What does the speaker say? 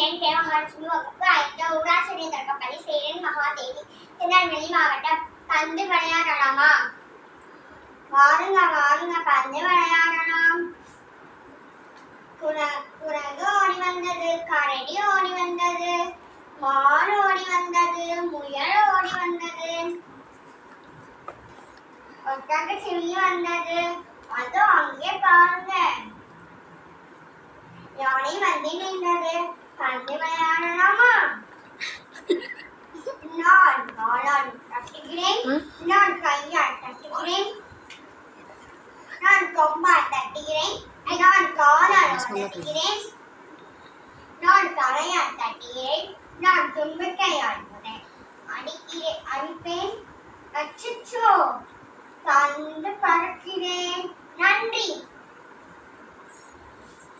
என் பேர் வகுப்பு ஐந்து ஊராட்சி தர்க்கப்பள்ளி சேரன் மகாதேவி திருநெல்வேலி மாவட்டம் பந்து விளையாடலாமா வாருங்க வாருங்க பந்து விளையாடலாம் குர- குரங்கு ஓடி வந்தது கரடி ஓடி வந்தது மாறு ஓடி வந்தது முயல் ஓடி வந்தது ஒட்டக சிவி வந்தது அதோ அங்கே பாருங்க யானை வந்து நின்றது நான் கையால் தட்டுகிறேன். நான் கொம்பால் தட்டுகிறேன். நான் காலால் தட்டுகிறேன் நான் தலையால் தட்டுகிறேன். நான் தும்பிக்கையால் அடிக்கிறேன். அடிப்பேன். அச்சச்சோ.